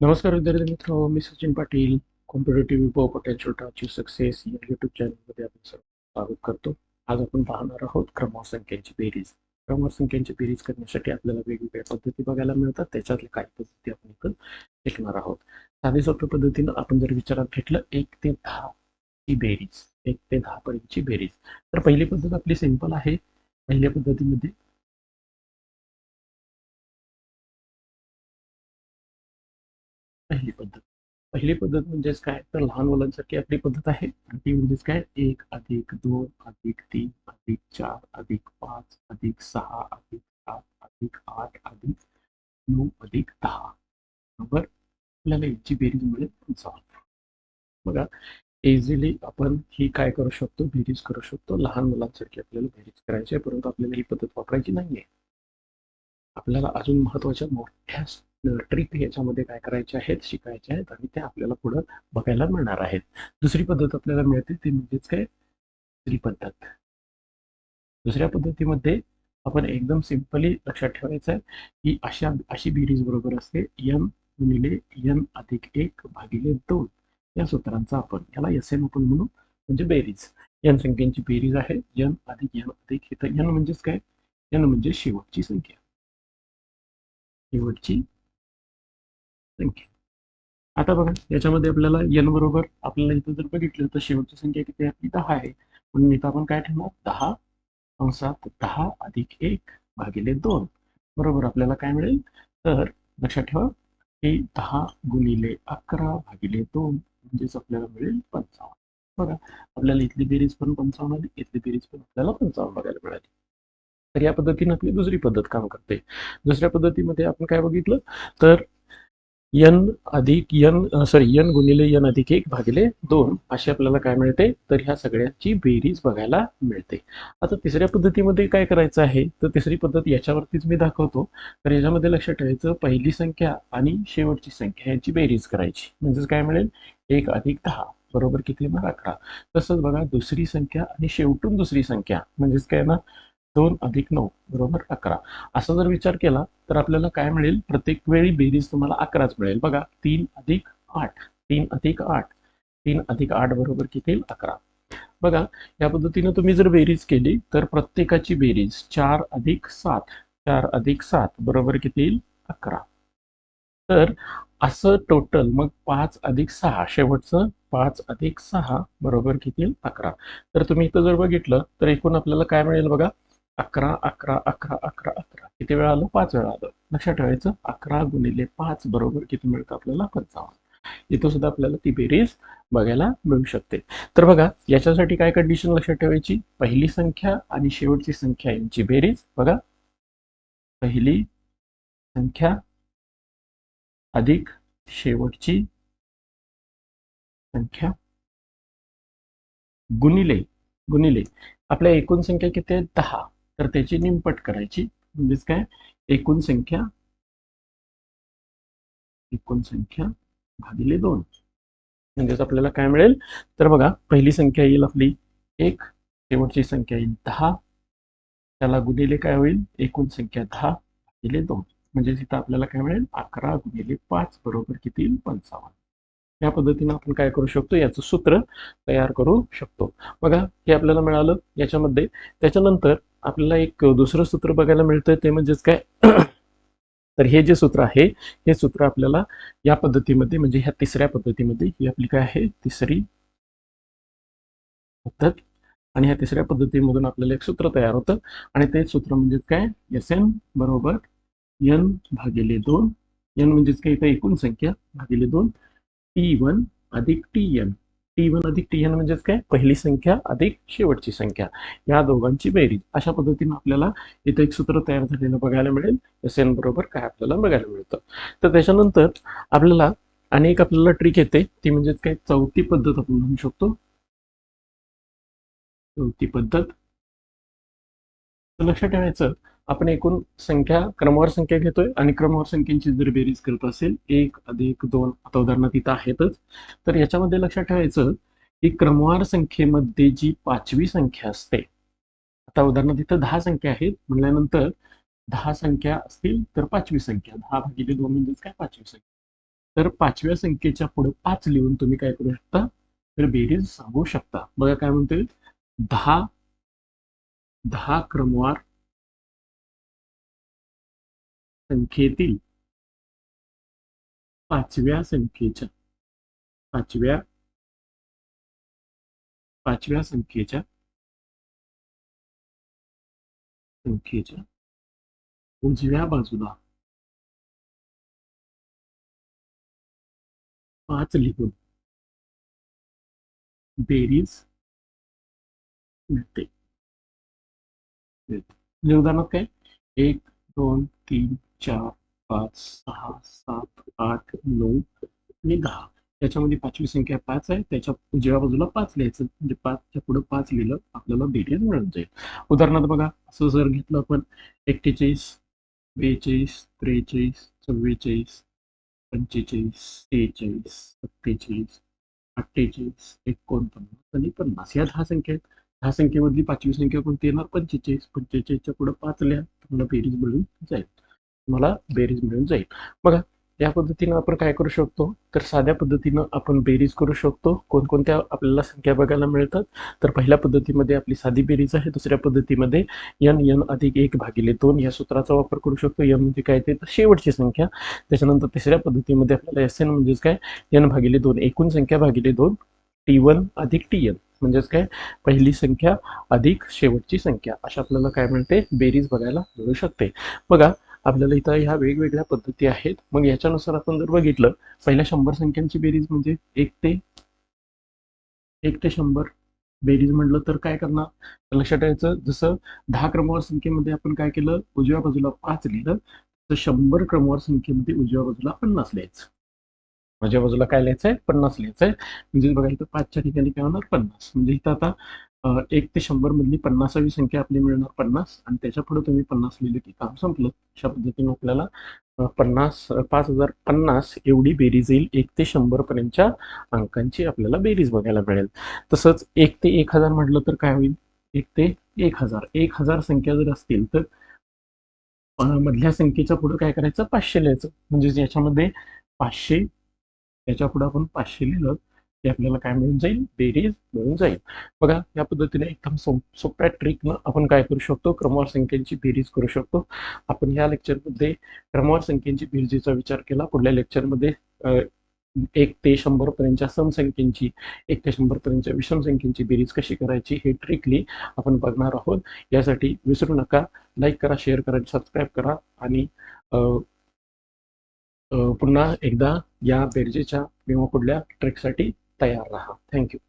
नमस्कार विद्यार्थी मित्र मी Sachin Patil competitive power potential to success या युट्यूब चॅनलमध्ये आपण सर्व स्वागत करतो. आज आपण पाहणार आहोत क्रमसंख्यांची बेरीज. क्रमसंख्यांची बेरीज करण्यासाठी आपल्याला वेगवेगळ्या पद्धती बघायला मिळतात. त्याच्यातल्या काही पद्धती आपण इथं शिकणार आहोत. साधे सोप्या पद्धतीनं आपण जर विचारात घेतलं एक ते दहा ही बेरीज एक ते दहा पर्यंतची बेरीज. तर पहिली पद्धत आपली सिंपल आहे. पहिल्या पद्धतीमध्ये पहिली पद्धत. पहिली पद्धत म्हणजेच काय? तर लहान मुलांसाठी आपली पद्धत आहे. आणि ती म्हणजेच काय? एक अधिक दोन अधिक तीन अधिक चार अधिक पाच अधिक सहा अधिक सात अधिक आठ अधिक नऊ अधिक दहा. बरोबर? आपल्याला याची बेरीज मिळेल पंचावन्न बघा इझिली आपण ही काय करू शकतो? बेरीज करू शकतो. लहान मुलांसाठी आपल्याला बेरीज करायची आहे परंतु आपल्याला ही पद्धत वापरायची नाहीये. आपल्याला अजून महत्त्वाच्या मोठ्या ट्रिक याच्यामध्ये काय करायचे आहेत शिकायचे आहेत आणि ते आपल्याला पुढं बघायला मिळणार आहेत. दुसरी पद्धत आपल्याला मिळते ती म्हणजेच काय? दुसरी पद्धत. दुसऱ्या पद्धतीमध्ये आपण एकदम सिंपली लक्षात ठेवायचं आहे की अशा अशी बेरीज बरोबर असते. यन गुणिले यन अधिक एक भागिले दोन. या सूत्रांचा आपण याला एस एम आपण म्हणू म्हणजे बेरीज. यन संख्यांची बेरीज आहे. यन अधिक यन अधिक इथं यन म्हणजेच काय? यन म्हणजे शेवटची संख्या. शेवटची संख्या आता बघा याच्यामध्ये आपल्याला एन बरोबर आपल्याला इथं जर बघितलं तर शेवटची संख्या किती आपली दहा आहे. म्हणून इथं आपण काय ठेवणार? दहा अंशात दहा अधिक एक भागिले दोन. बरोबर आपल्याला काय मिळेल? तर लक्षात ठेवा की दहा गुणिले अकरा भागिले दोन म्हणजेच आपल्याला मिळेल पंचावन्न. बघा आपल्याला इथली बेरीज पण पंचावन्न आली इथली बेरीज पण आपल्याला पंचावन्न बघायला मिळाली. तर या पद्धतीने आपली दुसरी पद्धत काम करते. दुसऱ्या पद्धतीमध्ये आपण काय बघितलं? तर यन अधिक यन सॉरी यन गुणिले यन अधिक एक भागिले दोन अशी आपल्याला काय मिळते? तर ह्या सगळ्यांची बेरीज बघायला मिळते. आता तिसऱ्या पद्धतीमध्ये काय करायचं आहे? तर तिसरी पद्धत याच्यावरतीच मी दाखवतो. तर याच्यामध्ये लक्षात ठेवायचं पहिली संख्या आणि शेवटची संख्या यांची बेरीज करायची. म्हणजेच काय मिळेल? एक अधिक दहा. बरोबर किती? मग अकरा. तसंच बघा दुसरी संख्या आणि शेवटून दुसरी संख्या. म्हणजेच काय ना? दोन अधिक नऊ बरोबर अकरा. असा जर विचार केला तर आपल्याला काय मिळेल? प्रत्येक वेळी बेरीज तुम्हाला अकराच मिळेल. बघा तीन अधिक आठ तीन अधिक आठ तीन अधिक आठ बरोबर किती येईल? अकरा. बघा या पद्धतीने तुम्ही जर बेरीज केली तर प्रत्येकाची बेरीज चार अधिक सात चार अधिक सात बरोबर किती येईल? अकरा. तर असं टोटल मग पाच अधिक सहा शेवटचं पाच अधिक सहा बरोबर किती येईल? अकरा. तर तुम्ही इथं जर बघितलं तर एकूण आपल्याला काय मिळेल बघा? अकरा अकरा अकरा अकरा अकरा. किती वेळा आलं? पाच वेळा आलं. लक्षात ठेवायचं अकरा गुणिले पाच बरोबर किती मिळतं आपल्याला? पंचावन्न. इथं सुद्धा आपल्याला ती बेरीज बघायला मिळू शकते. तर बघा याच्यासाठी काय कंडिशन लक्षात ठेवायची? पहिली संख्या आणि शेवटची संख्या यांची बेरीज बघा. पहिली संख्या अधिक शेवटची संख्या गुणिले गुणिले. आपल्या एकूण संख्या किती आहे दहा. तर त्याची निमपट करायची. म्हणजेच काय? एकूण संख्या. एकूण संख्या भागिले दोन. म्हणजेच आपल्याला काय मिळेल? तर बघा पहिली संख्या येईल आपली एक. शेवटची संख्या येईल दहा. त्याला गुणिले काय होईल? एकूण संख्या दहा भागिले दोन. म्हणजे इथं आपल्याला काय मिळेल? अकरा गुणिले पाच बरोबर किती येईल? पंचावन्न. या पद्धतीने आपण काय करू शकतो? याचं सूत्र तयार करू शकतो. बघा हे आपल्याला मिळालं याच्यामध्ये. त्याच्यानंतर आपल्याला एक दुसरं सूत्र बघायला मिळतं ते म्हणजेच काय? तर हे जे सूत्र आहे हे सूत्र आपल्याला या पद्धतीमध्ये म्हणजे ह्या तिसऱ्या पद्धतीमध्ये ही आपली काय आहे? तिसरी पद्धत. आणि ह्या तिसऱ्या पद्धतीमधून आपल्याला एक सूत्र तयार होतं. आणि ते सूत्र म्हणजेच काय? एस एन बरोबर एन भागिले दोन. एन म्हणजेच काय? इथं एकूण संख्या भागिले दोन. टी वन अधिक टी एन टी वन अधिक टी एन म्हणजेच काय? पहिली संख्या अधिक शेवटची संख्या. या दोघांची बेरीज. अशा पद्धतीने आपल्याला इथं एक सूत्र तयार झालेलं बघायला मिळेल. एस एन बरोबर काय आपल्याला बघायला मिळतं. तर त्याच्यानंतर आपल्याला अनेक आपल्याला ट्रिक येते. ती म्हणजेच काय? चौथी पद्धत आपण म्हणू शकतो. चौथी पद्धत. लक्षात ठेवायचं. आपण एकूण संख्या क्रमवार संख्या घेतोय आणि क्रमवार संख्यांची जर बेरीज करत असेल एक अधिक दोन आता उदाहरणार्थ तिथं आहेतच. तर याच्यामध्ये लक्षात ठेवायचं की क्रमवार संख्येमध्ये जी पाचवी संख्या असते आता उदाहरणार्थ इथं दहा संख्या आहेत म्हणल्यानंतर दहा संख्या असतील तर पाचवी संख्या दहा भागिले दोन म्हणजेच काय? पाचवी संख्या. तर पाचव्या संख्येच्या पुढे पाच लिहून तुम्ही काय करू शकता? तर बेरीज सांगू शकता. बघा काय म्हणते दहा दहा क्रमवार संख्येतील पाचव्या संख्येच्या, पाचव्या पाचव्या संख्येच्या संख्येच्या उजव्या बाजूला पाच लिहून बेरीज उदाहरणार्थ काय? एक, दोन, तीन चार पाच सहा सात आठ नऊ आणि दहा त्याच्यामध्ये पाचवी संख्या पाच आहे. त्याच्या उजव्या बाजूला पाच लिहायचं. म्हणजे पाचच्या पुढे पाच लिहिलं आपल्याला बेरीज मिळून जाईल उदाहरणार्थ बघा असं जर घेतलं आपण एक्केचाळीस बेचाळीस त्रेचाळीस चव्वेचाळीस पंचेचाळीस सेहेचाळीस सत्तेचाळीस अठ्ठेचाळीस एकोणपन्नास आणि पन्नास. या दहा संख्या आहेत. दहा संख्येमधली पाचवी संख्या कोणती येणार? पंचेचाळीस. पंचेचाळीसच्या पुढे पाच लिहा. तुम्हाला बेरीज मिळून जाईल. तुम्हाला बेरीज मिळून जाईल. बघा या पद्धतीनं आपण काय करू शकतो? तर साध्या पद्धतीनं आपण बेरीज करू शकतो. कोणकोणत्या आपल्याला संख्या बघायला मिळतात? तर पहिल्या पद्धतीमध्ये आपली साधी बेरीज आहे दुसऱ्या पद्धतीमध्ये यन यन अधिक एक भागिले दोन या सूत्राचा वापर करू शकतो. यन म्हणजे काय? ते तर शेवटची संख्या. त्याच्यानंतर तिसऱ्या पद्धतीमध्ये आपल्याला एस एन म्हणजेच काय? यन भागिले दोन. एकूण संख्या भागिले दोन. टी वन अधिक टी एन म्हणजेच काय? पहिली संख्या अधिक शेवटची संख्या. अशा आपल्याला काय मिळते? बेरीज बघायला मिळू शकते. बघा आपल्याला इथं ह्या वेगवेगळ्या पद्धती आहेत. मग याच्यानुसार आपण जर बघितलं पहिल्या शंभर संख्यांची बेरीज म्हणजे एक ते एक ते शंभर बेरीज म्हटलं तर काय करणार? लक्षात ठेवायचं जसं दहा क्रमवार संख्येमध्ये आपण काय केलं? उजव्या बाजूला पाच लिहिलं तर शंभर क्रमवार संख्येमध्ये उजव्या बाजूला पन्नास लिहायचं. माझ्या बाजूला काय लिहायचंय? पन्नास लिहायचंय. म्हणजे बघायला तर पाचच्या ठिकाणी काय होणार? पन्नास. म्हणजे इथं आता एक ते शंभर मधली पन्नासावी संख्या आपली मिळणार पन्नास आणि त्याच्या पुढे तुम्ही पन्नास लिहिले की काम संपलं. अशा पद्धतीने आपल्याला पन्नास पाच हजार पन्नास एवढी बेरीज येईल एक ते शंभर पर्यंतच्या अंकांची आपल्याला बेरीज बघायला मिळेल. तसंच एक ते एक हजार म्हटलं तर काय होईल? एक ते एक हजार. एक हजार संख्या जर असतील तर मधल्या संख्येच्या पुढे काय करायचं? पाचशे लिहायचं. म्हणजे याच्यामध्ये पाचशे याच्यापुढे आपण पाचशे लिहिलं ते आपल्याला काय मिळून जाईल बेरीज मिळून जाईल बघा या पद्धतीने एकदम सोप्या ट्रिकनं आपण काय करू शकतो क्रमवार संख्यांची बेरीज करू शकतो आपण या लेक्चरमध्ये क्रमवार संख्यांची बेरजेचा विचार केला. पुढल्या लेक्चरमध्ये एक ते शंभर पर्यंतच्या समसंख्येची एक ते शंभर पर्यंतच्या विषम संख्येची बेरीज कशी करायची हे ट्रिकली आपण बघणार आहोत. यासाठी विसरू नका. लाईक करा शेअर करा सबस्क्राईब करा. आणि पुन्हा एकदा या बेरजेच्या किंवा कुठल्या ट्रेकसाठी तयार राहा. थँक्यू